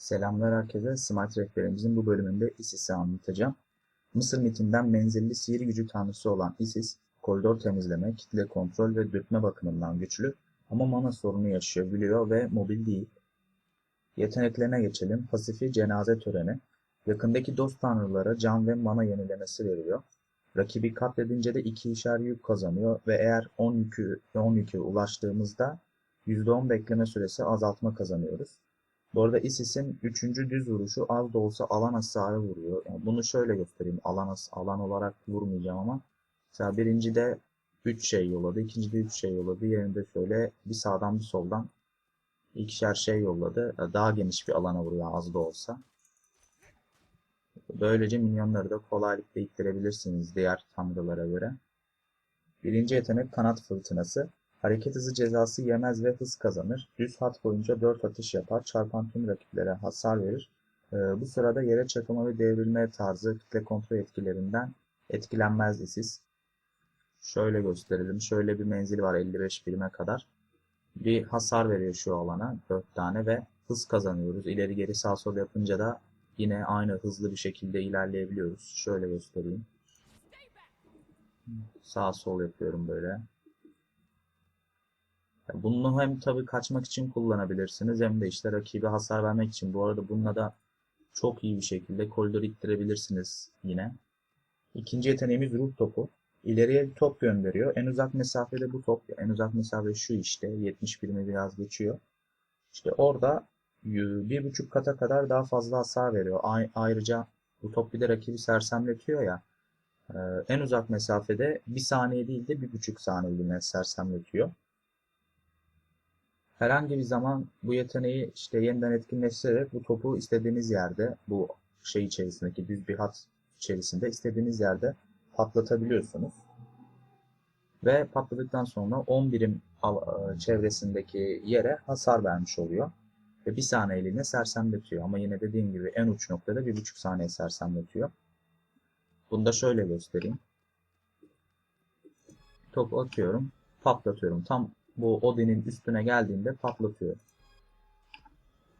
Selamlar herkese. Smart rehberimizin bu bölümünde Isis'i anlatacağım. Mısır mitinden menzilli sihir gücü tanrısı olan Isis, koridor temizleme, kitle kontrol ve dürtme bakımından güçlü ama mana sorunu yaşıyor, biliyor ve mobil değil. Yeteneklerine geçelim. Pasifi cenaze töreni. Yakındaki dost tanrılara can ve mana yenilemesi veriyor. Rakibi katledince de iki işer yük kazanıyor ve eğer 10 yükü, 10 yükü ulaştığımızda %10 bekleme süresi azaltma kazanıyoruz. Bu arada Isis'in 3. düz vuruşu az da olsa alan hasarı vuruyor. Yani bunu şöyle göstereyim. Alan, alan olarak vurmayacağım ama. Mesela birinci de 3 şey yolladı. ikinci de 3 şey yolladı. Yerinde şöyle bir sağdan bir soldan ikişer şey yolladı. Daha geniş bir alana vuruyor az da olsa. Böylece minyonları da kolaylıkla ittirebilirsiniz diğer tanrılara göre. Birinci yetenek kanat fırtınası. Hareket hızı cezası yemez ve hız kazanır. Düz hat boyunca 4 atış yapar. Çarpan tüm rakiplere hasar verir. Ee, bu sırada yere çakılma ve devrilme tarzı kitle kontrol etkilerinden etkilenmez Isis. Şöyle gösterelim. Şöyle bir menzili var 55 birime kadar. Bir hasar veriyor şu alana 4 tane ve hız kazanıyoruz. İleri geri sağ sol yapınca da yine aynı hızlı bir şekilde ilerleyebiliyoruz. Şöyle göstereyim. Sağ sol yapıyorum böyle. Bunu hem tabii kaçmak için kullanabilirsiniz hem de işte rakibe hasar vermek için. Bu arada bununla da çok iyi bir şekilde koridoru ittirebilirsiniz yine. İkinci yeteneğimiz ruh topu. İleriye bir top gönderiyor. En uzak mesafede bu top. En uzak mesafe şu işte. 70 birimi biraz geçiyor. İşte orada bir buçuk kata kadar daha fazla hasar veriyor. Ay- Ayrıca bu top bir de rakibi sersemletiyor ya. Ee, En uzak mesafede bir saniye değil de bir buçuk saniyeliğine sersemletiyor. Herhangi bir zaman bu yeteneği işte yeniden etkinleştirerek bu topu istediğiniz yerde bu şey içerisindeki düz bir hat içerisinde istediğiniz yerde patlatabiliyorsunuz. Ve patladıktan sonra 10 birim e, çevresindeki yere hasar vermiş oluyor. Ve bir saniyeliğine sersemletiyor. Ama yine dediğim gibi en uç noktada bir buçuk saniye sersemletiyor. Bunu da şöyle göstereyim. Topu atıyorum, patlatıyorum. Tam bu Odin'in üstüne geldiğinde patlatıyor.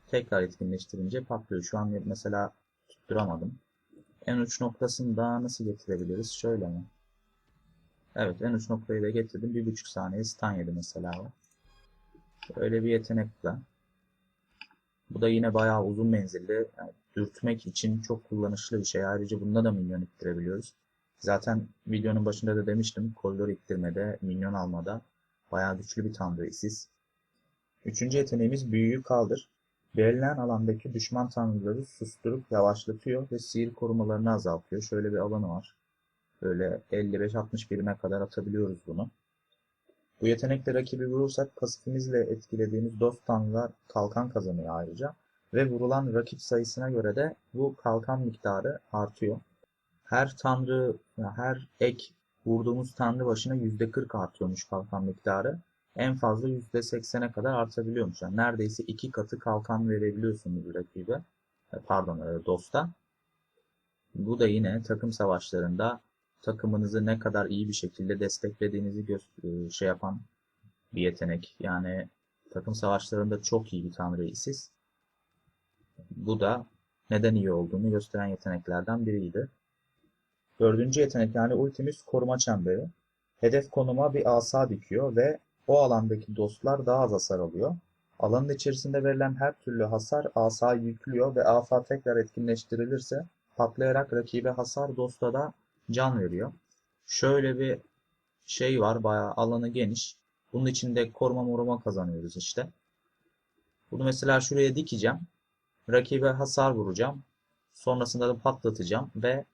Tekrar etkinleştirince patlıyor. Şu an mesela tutturamadım. En uç noktasını daha nasıl getirebiliriz? Şöyle mi? Evet en uç noktayı da getirdim. Bir buçuk saniye stun yedi mesela. Öyle bir yetenekle. Bu da yine bayağı uzun menzilli. Yani dürtmek için çok kullanışlı bir şey. Ayrıca bunda da minyon ittirebiliyoruz. Zaten videonun başında da demiştim. Koridor ittirmede, minyon almada bayağı güçlü bir tanrı Isis. Üçüncü yeteneğimiz büyüyü kaldır. Belirlenen alandaki düşman tanrıları susturup yavaşlatıyor ve sihir korumalarını azaltıyor. Şöyle bir alanı var. Böyle 55-60 birime kadar atabiliyoruz bunu. Bu yetenekle rakibi vurursak pasifimizle etkilediğimiz dost tanrılar kalkan kazanıyor ayrıca. Ve vurulan rakip sayısına göre de bu kalkan miktarı artıyor. Her tanrı, her ek vurduğumuz tanrı başına %40 artıyormuş kalkan miktarı. En fazla %80'e kadar artabiliyormuş. Yani neredeyse iki katı kalkan verebiliyorsunuz rakibe. E, Pardon, e, dosta. Bu da yine takım savaşlarında takımınızı ne kadar iyi bir şekilde desteklediğinizi e, şey yapan bir yetenek. Yani takım savaşlarında çok iyi bir tanrı Isis. Bu da neden iyi olduğunu gösteren yeteneklerden biriydi. Dördüncü yetenek yani ultimiz koruma çemberi. Hedef konuma bir asa dikiyor ve o alandaki dostlar daha az hasar alıyor. Alanın içerisinde verilen her türlü hasar asa yüklüyor ve asa tekrar etkinleştirilirse patlayarak rakibe hasar dosta da can veriyor. Şöyle bir şey var bayağı alanı geniş. Bunun içinde koruma moruma kazanıyoruz işte. Bunu mesela şuraya dikeceğim. Rakibe hasar vuracağım. Sonrasında da patlatacağım ve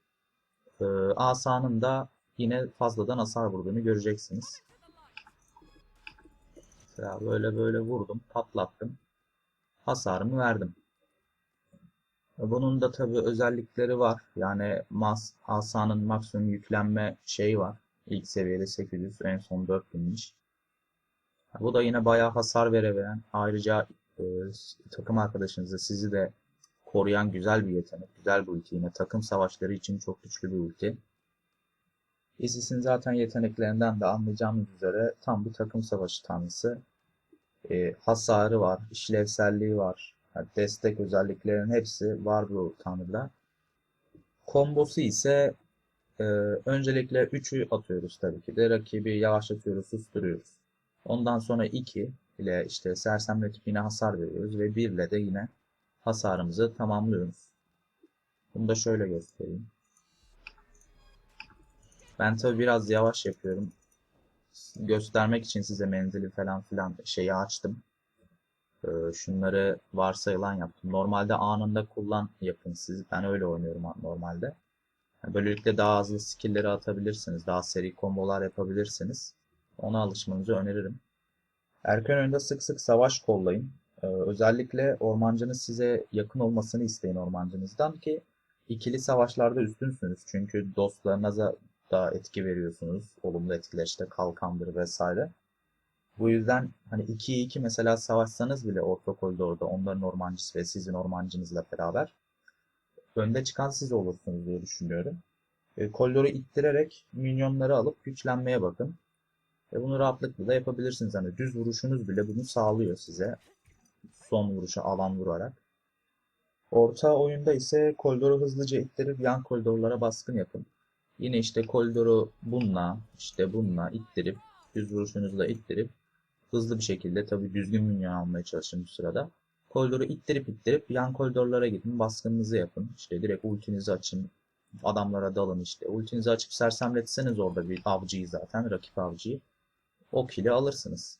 e, asanın da yine fazladan hasar vurduğunu göreceksiniz. Mesela böyle böyle vurdum, patlattım. Hasarımı verdim. Bunun da tabii özellikleri var. Yani mas, asanın maksimum yüklenme şeyi var. İlk seviyede 800, en son 4000'miş. Bu da yine bayağı hasar verebilen, ayrıca e, takım arkadaşınızı, sizi de koruyan güzel bir yetenek, güzel bir ulti. Yine takım savaşları için çok güçlü bir ulti. Isis'in zaten yeteneklerinden de anlayacağımız üzere tam bir takım savaşı tanrısı. E, hasarı var, işlevselliği var. Yani destek özelliklerinin hepsi var bu tanrıda. Kombosu ise e, öncelikle 3'ü atıyoruz tabii ki de. Rakibi yavaşlatıyoruz, susturuyoruz. Ondan sonra 2 ile işte sersemletip yine hasar veriyoruz ve 1 ile de yine hasarımızı tamamlıyoruz. Bunu da şöyle göstereyim. Ben tabii biraz yavaş yapıyorum. Göstermek için size menzili falan filan şeyi açtım. Ee, şunları varsayılan yaptım. Normalde anında kullan yapın siz. Ben öyle oynuyorum normalde. Böylelikle daha hızlı skill'leri atabilirsiniz. Daha seri kombolar yapabilirsiniz. Ona alışmanızı öneririm. Erken oyunda sık sık savaş kollayın. Ee, özellikle ormancınız size yakın olmasını isteyin ormancınızdan ki ikili savaşlarda üstünsünüz. Çünkü dostlarınıza da etki veriyorsunuz. Olumlu etkiler işte kalkandır vesaire. Bu yüzden hani 2'ye 2 mesela savaşsanız bile orta koridorda onların ormancısı ve sizin ormancınızla beraber önde çıkan siz olursunuz diye düşünüyorum. E, koridoru ittirerek minyonları alıp güçlenmeye bakın. Ve bunu rahatlıkla da yapabilirsiniz. Hani düz vuruşunuz bile bunu sağlıyor size. Son vuruşu alan vurarak. Orta oyunda ise koridoru hızlıca ittirip yan koridorlara baskın yapın. Yine işte koridoru bununla, işte bununla ittirip, düz vuruşunuzla ittirip, hızlı bir şekilde tabii düzgün minyon almaya çalışın bu sırada. Koridoru ittirip ittirip yan koridorlara gidin, baskınınızı yapın. İşte direkt ultinizi açın, adamlara dalın işte. Ultinizi açıp sersemletseniz orada bir avcıyı zaten, rakip avcıyı. O kili alırsınız.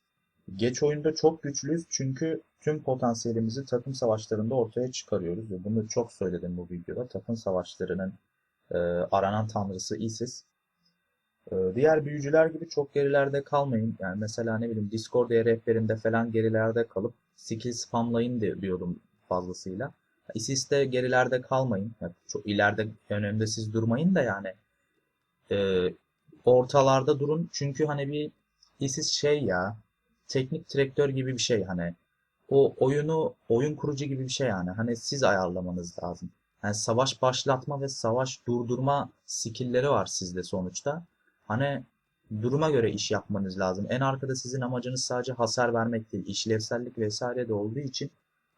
Geç oyunda çok güçlüyüz çünkü tüm potansiyelimizi takım savaşlarında ortaya çıkarıyoruz. Ve bunu çok söyledim bu videoda. Takım savaşlarının e, aranan tanrısı Isis. E, diğer büyücüler gibi çok gerilerde kalmayın. Yani mesela ne bileyim Discord rehberinde falan gerilerde kalıp skill spamlayın diyordum fazlasıyla. Isis'te gerilerde kalmayın. Yani çok ileride önünde siz durmayın da yani e, ortalarda durun. Çünkü hani bir Isis şey ya teknik direktör gibi bir şey hani o oyunu oyun kurucu gibi bir şey yani. Hani siz ayarlamanız lazım. Yani savaş başlatma ve savaş durdurma skill'leri var sizde sonuçta. Hani duruma göre iş yapmanız lazım. En arkada sizin amacınız sadece hasar vermek değil, işlevsellik vesaire de olduğu için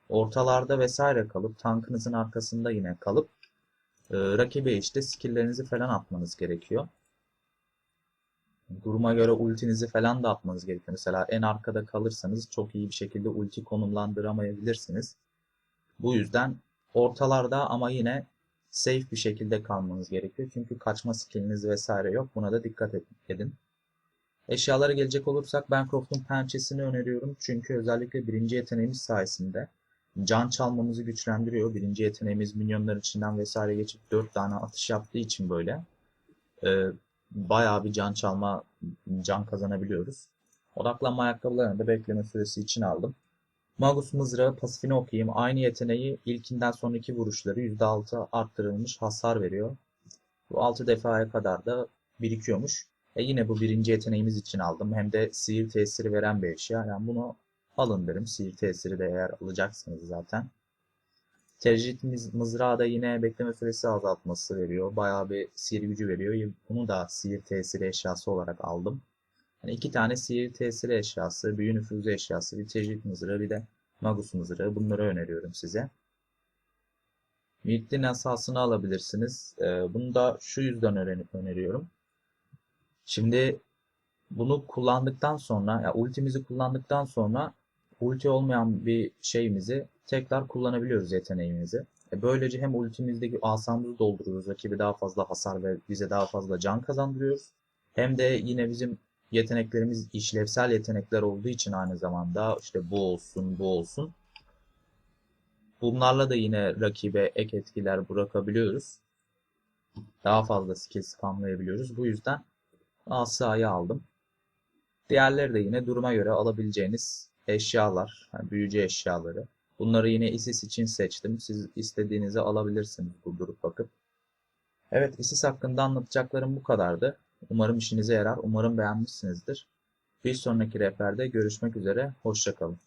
ortalarda vesaire kalıp tankınızın arkasında yine kalıp e, rakibe işte skill'lerinizi falan atmanız gerekiyor. Duruma göre ultinizi falan da atmanız gerekiyor. Mesela en arkada kalırsanız çok iyi bir şekilde ulti konumlandıramayabilirsiniz. Bu yüzden ortalarda ama yine safe bir şekilde kalmanız gerekiyor. Çünkü kaçma skilliniz vesaire yok. Buna da dikkat edin. Eşyalara gelecek olursak Bancroft'un pençesini öneriyorum. Çünkü özellikle birinci yeteneğimiz sayesinde can çalmamızı güçlendiriyor. Birinci yeteneğimiz minyonların içinden vesaire geçip 4 tane atış yaptığı için böyle e, bayağı bir can çalma, can kazanabiliyoruz. Odaklanma ayakkabılarını da bekleme süresi için aldım. Magus mızrağı pasifini okuyayım. Aynı yeteneği ilkinden sonraki vuruşları %6 arttırılmış hasar veriyor. Bu 6 defaya kadar da birikiyormuş. E yine bu birinci yeteneğimiz için aldım. Hem de sihir tesiri veren bir eşya. Yani bunu alın derim. Sihir tesiri de eğer alacaksınız zaten. Tercih mızrağı da yine bekleme süresi azaltması veriyor. Bayağı bir sihir gücü veriyor. Bunu da sihir tesiri eşyası olarak aldım. Yani iki tane sihir tesiri eşyası, büyü nüfuzu eşyası, bir tecrit mızrağı bir de magus mızrağı. Bunları öneriyorum size. Mühittin asasını alabilirsiniz. Ee, bunu da şu yüzden öneriyorum. Şimdi bunu kullandıktan sonra, ya ultimizi kullandıktan sonra ulti olmayan bir şeyimizi tekrar kullanabiliyoruz yeteneğimizi. E böylece hem ultimizdeki asamızı doldururuz, rakibi daha fazla hasar ve bize daha fazla can kazandırıyoruz. Hem de yine bizim yeteneklerimiz işlevsel yetenekler olduğu için aynı zamanda işte bu olsun, bu olsun. Bunlarla da yine rakibe ek etkiler bırakabiliyoruz. Daha fazla skill spamlayabiliyoruz. Bu yüzden asayı aldım. Diğerleri de yine duruma göre alabileceğiniz eşyalar, yani büyücü eşyaları. Bunları yine ISIS için seçtim. Siz istediğinizi alabilirsiniz bu durup bakıp. Evet ISIS hakkında anlatacaklarım bu kadardı. Umarım işinize yarar. Umarım beğenmişsinizdir. Bir sonraki rehberde görüşmek üzere. Hoşçakalın.